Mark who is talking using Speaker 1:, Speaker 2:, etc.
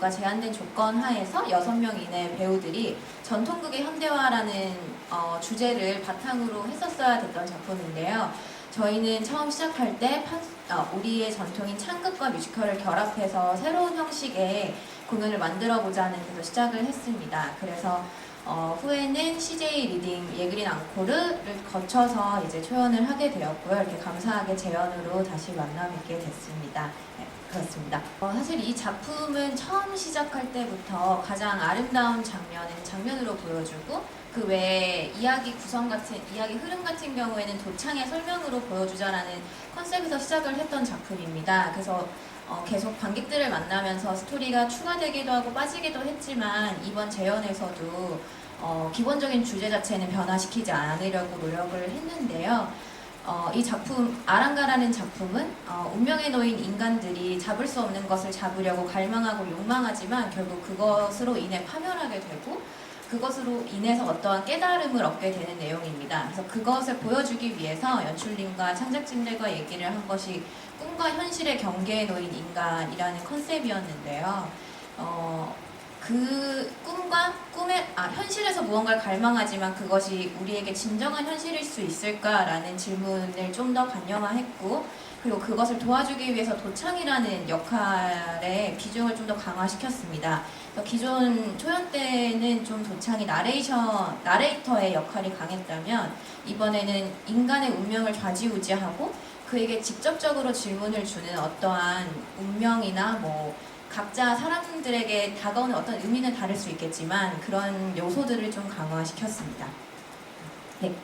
Speaker 1: 과 제한된 조건 하에서 6명 이내 배우들이 전통극의 현대화라는 어, 주제를 바탕으로 했었어야 됐던 작품인데요. 저희는 처음 시작할 때 판- 어, 우리의 전통인 창극과 뮤지컬을 결합해서 새로운 형식의 공연을 만들어 보자는 데서 시작을 했습니다. 그래서 어, 후에는 CJ 리딩 예그린 앙코르를 거쳐서 이제 초연을 하게 되었고요. 이렇게 감사하게 재연으로 다시 만나 뵙게 됐습니다. 네, 그렇습니다. 어, 사실 이 작품은 처음 시작할 때부터 가장 아름다운 장면은 장면으로 보여주고 그 외에 이야기 구성 같은 이야기 흐름 같은 경우에는 도창의 설명으로 보여주자라는 컨셉에서 시작을 했던 작품입니다. 그래서 어, 계속 관객들을 만나면서 스토리가 추가되기도 하고 빠지기도 했지만 이번 재연에서도 어, 기본적인 주제 자체는 변화시키지 않으려고 노력을 했는데요. 어, 이 작품 아랑가라는 작품은 어, 운명에 놓인 인간들이 잡을 수 없는 것을 잡으려고 갈망하고 욕망하지만 결국 그것으로 인해 파멸하게 되고 그것으로 인해서 어떠한 깨달음을 얻게 되는 내용입니다. 그래서 그것을 보여주기 위해서 연출님과 창작진들과 얘기를 한 것이 꿈과 현실의 경계에 놓인 인간이라는 컨셉이었는데요. 어, 그 꿈과 아 현실에서 무언가를 갈망하지만 그것이 우리에게 진정한 현실일 수 있을까라는 질문을 좀 더 관념화했고 그리고 그것을 도와주기 위해서 도창이라는 역할에 비중을 좀 더 강화시켰습니다. 기존 초연 때는 좀 도창이 나레이션 나레이터의 역할이 강했다면 이번에는 인간의 운명을 좌지우지하고 그에게 직접적으로 질문을 주는 어떠한 운명이나 뭐 각자 사람들에게 다가오는 어떤 의미는 다를 수 있겠지만 그런 요소들을 좀 강화시켰습니다. 네.